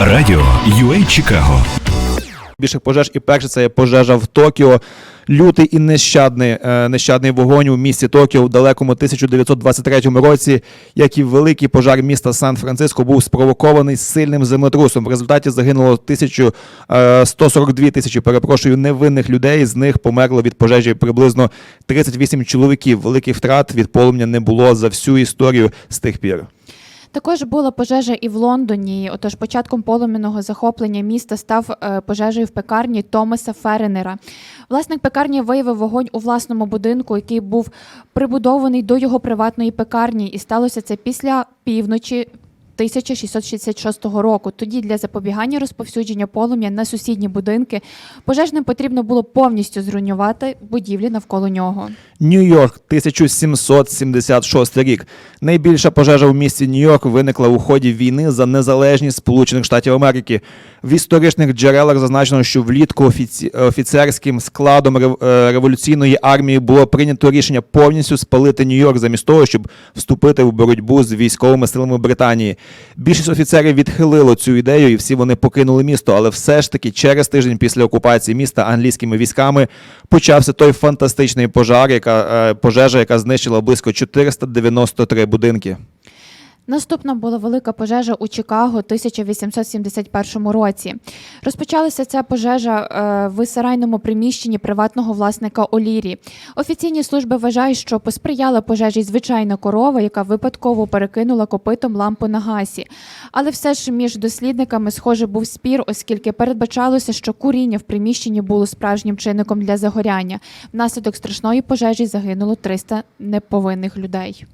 Радіо UA Чикаго. більших пожеж. І перше це є пожежа в Токіо. Лютий і нещадний, е, нещадний вогонь у місті Токіо в далекому 1923 році, як і великий пожар міста Сан-Франциско, був спровокований сильним землетрусом. В результаті загинуло 1000, е, 142 тисячі, перепрошую, невинних людей. З них померло від пожежі приблизно 38 чоловіків. Великих втрат від полум'я не було за всю історію з тих пір. Також була пожежа і в Лондоні. Отож, початком полум'яного захоплення міста став е, пожежею в пекарні Томаса Ференера. Власник пекарні виявив вогонь у власному будинку, який був прибудований до його приватної пекарні, і сталося це після півночі. 1666 року. Тоді для запобігання розповсюдження полум'я на сусідні будинки пожежним потрібно було повністю зруйнувати будівлі навколо нього. Нью-Йорк, 1776 рік. Найбільша пожежа в місті Нью-Йорк виникла у ході війни за незалежність Сполучених Штатів Америки. В історичних джерелах зазначено, що влітку офіці... офіцерським складом рев... е, революційної армії було прийнято рішення повністю спалити Нью-Йорк замість того, щоб вступити в боротьбу з військовими силами Британії. Більшість офіцерів відхилило цю ідею, і всі вони покинули місто. Але все ж таки, через тиждень після окупації міста англійськими військами почався той фантастичний пожар, яка е, пожежа, яка знищила близько 493 будинки. Наступна була велика пожежа у Чикаго 1871 році. Розпочалася ця пожежа е, в сарайному приміщенні приватного власника Олірі. Офіційні служби вважають, що посприяла пожежі звичайна корова, яка випадково перекинула копитом лампу на гасі. Але все ж між дослідниками, схоже, був спір, оскільки передбачалося, що куріння в приміщенні було справжнім чинником для загоряння. Внаслідок страшної пожежі загинуло 300 неповинних людей.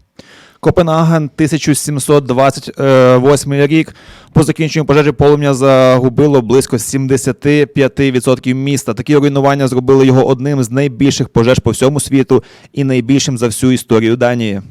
Копенгаген, 1728 рік. По закінченню пожежі полум'я загубило близько 75% міста. Такі руйнування зробили його одним з найбільших пожеж по всьому світу і найбільшим за всю історію Данії.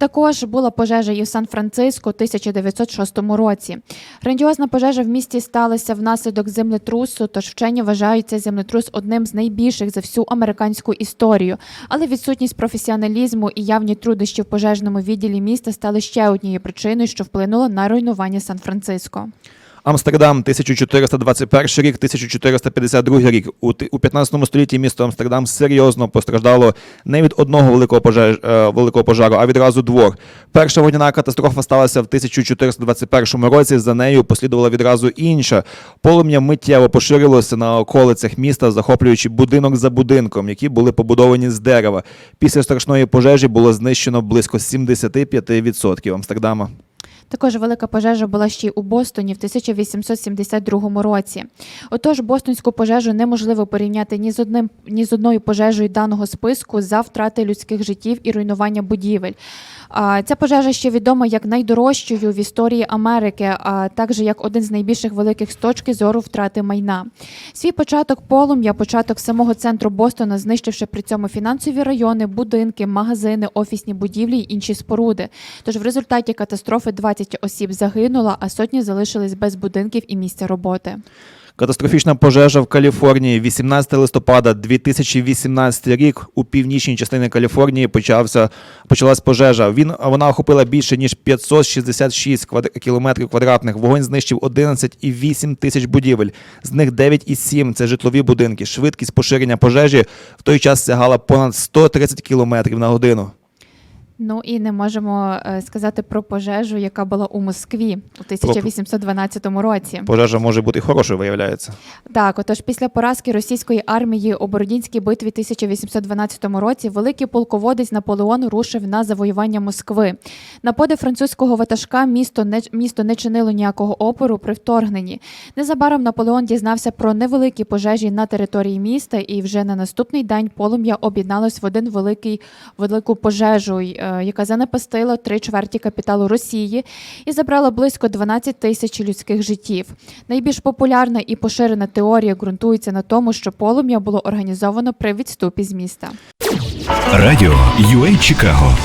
Також була пожежа і в Сан-Франциско у 1906 році. Грандіозна пожежа в місті сталася внаслідок землетрусу, тож вчені вважають цей землетрус одним з найбільших за всю американську історію. Але відсутність професіоналізму і явні труднощі в пожежному відділі міста стали ще однією причиною, що вплинуло на руйнування Сан-Франциско. Амстердам, 1421 рік, 1452 рік. У ти- у 15 столітті місто Амстердам серйозно постраждало не від одного великого, пожеж, е, великого пожару, а відразу двох. Перша вогняна катастрофа сталася в 1421 році. За нею послідувала відразу інша. Полум'я миттєво поширилося на околицях міста, захоплюючи будинок за будинком, які були побудовані з дерева. Після страшної пожежі було знищено близько 75% Амстердама. Також велика пожежа була ще й у Бостоні в 1872 році. Отож, бостонську пожежу неможливо порівняти ні з одним ні з одною пожежею даного списку за втрати людських життів і руйнування будівель. Ця пожежа ще відома як найдорожчою в історії Америки, а також як один з найбільших великих з точки зору втрати майна. Свій початок полум'я, початок самого центру Бостона, знищивши при цьому фінансові райони, будинки, магазини, офісні будівлі й інші споруди. Тож в результаті катастрофи 20 осіб загинуло, а сотні залишились без будинків і місця роботи. Катастрофічна пожежа в Каліфорнії 18 листопада 2018 рік у північній частині Каліфорнії почався почалась пожежа. Він вона охопила більше ніж 566 квад... кілометрів квадратних. Вогонь знищив 11,8 тисяч будівель. З них 9,7 – це житлові будинки. Швидкість поширення пожежі в той час сягала понад 130 кілометрів на годину. Ну і не можемо е, сказати про пожежу, яка була у Москві у 1812 році. Пожежа може бути хорошою, виявляється. Так, отож, після поразки російської армії у Бородінській битві 1812 році великий полководець Наполеон рушив на завоювання Москви. На подив французького ватажка місто не місто не чинило ніякого опору при вторгненні. Незабаром Наполеон дізнався про невеликі пожежі на території міста, і вже на наступний день полум'я об'єдналось в один великий велику пожежу, е, яка занепастила три чверті капіталу Росії і забрала близько 12 тисяч людських життів. Найбільш популярна і поширена теорія ґрунтується на тому, що полум'я було організовано при відступі з міста. Радіо UA Чикаго.